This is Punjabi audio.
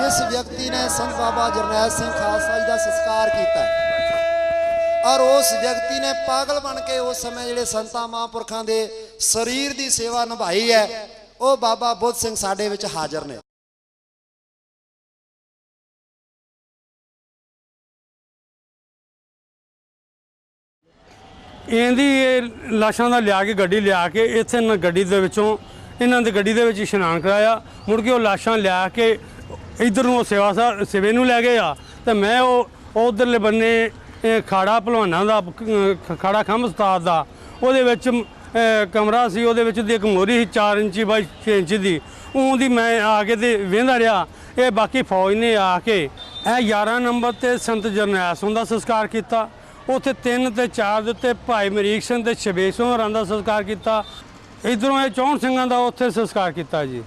ਜਿਸ ਵਿਅਕਤੀ ਨੇ ਸੰਤ ਬਾਬਾ ਜਰਨੈਲ ਸਿੰਘ ਖਾਲਸਾ ਜੀ ਦਾ ਸੰਸਕਾਰ ਕੀਤਾ ਔਰ ਉਸ ਵਿਅਕਤੀ ਨੇ ਪਾਗਲ ਬਣ ਕੇ ਉਸ ਸਮੇਂ ਜਿਹੜੇ ਸੰਤਾਂ ਮਹਾਂਪੁਰਖਾਂ ਦੇ ਸਰੀਰ ਦੀ ਸੇਵਾ ਨਿਭਾਈ ਹੈ, ਉਹ ਬਾਬਾ ਬੁੱਧ ਸਿੰਘ ਸਾਡੇ ਵਿੱਚ ਹਾਜ਼ਰ ਨੇ। ਇਹਦੀ ਇਹ ਲਾਸ਼ਾਂ ਦਾ ਲਿਆ ਕੇ, ਗੱਡੀ ਲਿਆ ਕੇ ਇੱਥੇ ਨਾ ਗੱਡੀ ਦੇ ਵਿੱਚੋਂ, ਇਹਨਾਂ ਦੀ ਗੱਡੀ ਦੇ ਵਿੱਚ ਇਸ਼ਨਾਨ ਕਰਾਇਆ। ਮੁੜ ਕੇ ਉਹ ਲਾਸ਼ਾਂ ਲਿਆ ਕੇ ਇਧਰ ਨੂੰ ਉਹ ਸੇਵਾ ਸਾ, ਸਿਵੇ ਨੂੰ ਲੈ ਗਏ ਆ, ਤੇ ਮੈਂ ਉਹ ਉਧਰਲੇ ਬੰਨੇ ਖਾੜਾ ਭਲਵਾਨਾਂ ਦਾ ਖਾੜਾ ਖੰਭ ਉਸਤਾਦ ਦਾ, ਉਹਦੇ ਵਿੱਚ ਕਮਰਾ ਸੀ, ਉਹਦੇ ਵਿੱਚ ਦੀ ਇੱਕ ਮੋਰੀ ਸੀ 4 ਇੰਚੀ ਬਾਈ 6 ਇੰਚ ਦੀ ਉਹਦੀ ਮੈਂ ਆ ਕੇ ਤੇ ਵੇਂਦਾ ਰਿਹਾ, ਇਹ ਬਾਕੀ ਫੌਜ ਨੇ ਆ ਕੇ ਇਹ 11 ਨੰਬਰ ਤੇ ਸੰਤ ਜਰਨੈਲ ਸਿੰਘ ਦਾ ਸੰਸਕਾਰ ਕੀਤਾ, ਉੱਥੇ 3 ਤੇ 4 ਦੇ ਉੱਤੇ ਭਾਈ ਮਰੀਕ ਸਿੰਘ ਤੇ ਸ਼ਬੇਸ਼ ਸਿੰਘ ਹੋਰਾਂ ਦਾ ਸੰਸਕਾਰ ਕੀਤਾ, ਇਧਰੋਂ ਇਹ ਚੌਣ ਸਿੰਘਾਂ ਦਾ ਉੱਥੇ ਸੰਸਕਾਰ ਕੀਤਾ ਜੀ।